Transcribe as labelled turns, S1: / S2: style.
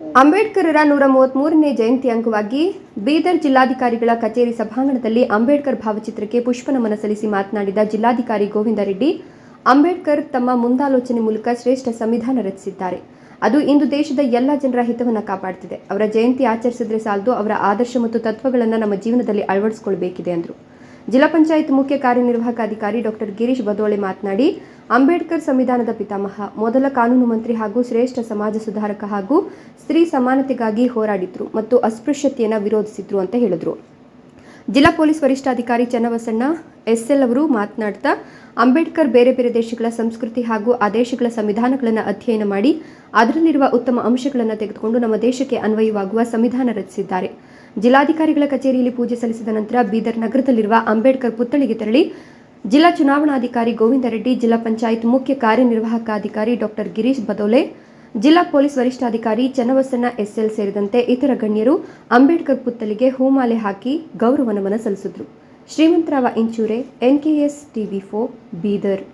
S1: ಅಂಬೇಡ್ಕರರ ನೂರ ಮೂವತ್ಮೂರನೇ ಜಯಂತಿ ಅಂಗವಾಗಿ ಬೀದರ್ ಜಿಲ್ಲಾಧಿಕಾರಿಗಳ ಕಚೇರಿ ಸಭಾಂಗಣದಲ್ಲಿ ಅಂಬೇಡ್ಕರ್ ಭಾವಚಿತ್ರಕ್ಕೆ ಪುಷ್ಪ ನಮನ ಸಲ್ಲಿಸಿ ಮಾತನಾಡಿದ ಜಿಲ್ಲಾಧಿಕಾರಿ ಗೋವಿಂದ ರೆಡ್ಡಿ, ಅಂಬೇಡ್ಕರ್ ತಮ್ಮ ಮುಂದಾಲೋಚನೆ ಮೂಲಕ ಶ್ರೇಷ್ಠ ಸಂವಿಧಾನ ರಚಿಸಿದ್ದಾರೆ. ಅದು ಇಂದು ದೇಶದ ಎಲ್ಲ ಜನರ ಹಿತವನ್ನು ಕಾಪಾಡುತ್ತಿದೆ ಅವರ ಜಯಂತಿ ಆಚರಿಸಿದ್ರೆ ಸಾಲದು, ಅವರ ಆದರ್ಶ ಮತ್ತು ತತ್ವಗಳನ್ನು ನಮ್ಮ ಜೀವನದಲ್ಲಿ ಅಳವಡಿಸಿಕೊಳ್ಬೇಕಿದೆ ಎಂದರು ಜಿಲ್ಲಾ ಪಂಚಾಯತ್ ಮುಖ್ಯ ಕಾರ್ಯನಿರ್ವಾಹಕ ಅಧಿಕಾರಿ ಡಾಕ್ಟರ್ ಗಿರೀಶ್ ಬದೋಳೆ ಮಾತನಾಡಿ ಅಂಬೇಡ್ಕರ್ ಸಂವಿಧಾನದ ಪಿತಾಮಹ, ಮೊದಲ ಕಾನೂನು ಮಂತ್ರಿ ಹಾಗೂ ಶ್ರೇಷ್ಠ ಸಮಾಜ ಸುಧಾರಕ ಹಾಗೂ ಸ್ತ್ರೀ ಸಮಾನತೆಗಾಗಿ ಹೋರಾಡಿದ್ರು ಮತ್ತು ಅಸ್ಪೃಶ್ಯತೆಯನ್ನು ವಿರೋಧಿಸಿದ್ರು ಅಂತ ಹೇಳಿದ್ರು. ಜಿಲ್ಲಾ ಪೊಲೀಸ್ ವರಿಷ್ಠಾಧಿಕಾರಿ ಚನ್ನಬಸಣ್ಣ, ಎಸ್ಎಲ್ ಅವರು ಮಾತನಾಡ್ತಾ, ಅಂಬೇಡ್ಕರ್ ಬೇರೆ ಬೇರೆ ದೇಶಗಳ ಸಂಸ್ಕೃತಿ ಹಾಗೂ ಆ ದೇಶಗಳ ಸಂವಿಧಾನಗಳನ್ನು ಅಧ್ಯಯನ ಮಾಡಿ, ಅದರಲ್ಲಿರುವ ಉತ್ತಮ ಅಂಶಗಳನ್ನು ತೆಗೆದುಕೊಂಡು ನಮ್ಮ ದೇಶಕ್ಕೆ ಅನ್ವಯವಾಗುವ ಸಂವಿಧಾನ ರಚಿಸಿದ್ದಾರೆ. ಜಿಲ್ಲಾಧಿಕಾರಿಗಳ ಕಚೇರಿಯಲ್ಲಿ ಪೂಜೆ ಸಲ್ಲಿಸಿದ ನಂತರ ಬೀದರ್ ನಗರದಲ್ಲಿರುವ ಅಂಬೇಡ್ಕರ್ ಪುತ್ಥಳಿಗೆ ತೆರಳಿ ಜಿಲ್ಲಾ ಚುನಾವಣಾಧಿಕಾರಿ ಗೋವಿಂದ ರೆಡ್ಡಿ, ಜಿಲ್ಲಾ ಪಂಚಾಯತ್ ಮುಖ್ಯ ಕಾರ್ಯನಿರ್ವಾಹಕ ಅಧಿಕಾರಿ ಡಾಕ್ಟರ್ ಗಿರೀಶ್ ಬದೋಲೆ, ಜಿಲ್ಲಾ ಪೊಲೀಸ್ ವರಿಷ್ಠಾಧಿಕಾರಿ ಚನ್ನಬಸಣ್ಣ ಎಸ್ಎಲ್ ಸೇರಿದಂತೆ ಇತರ ಗಣ್ಯರು ಅಂಬೇಡ್ಕರ್ ಪುತ್ತಲಿಗೆ ಹೂಮಾಲೆ ಹಾಕಿ ಗೌರವ ನಮನ ಸಲ್ಲಿಸಿದರು. Shrimantrao Inchure, N K S TV four, Bidar.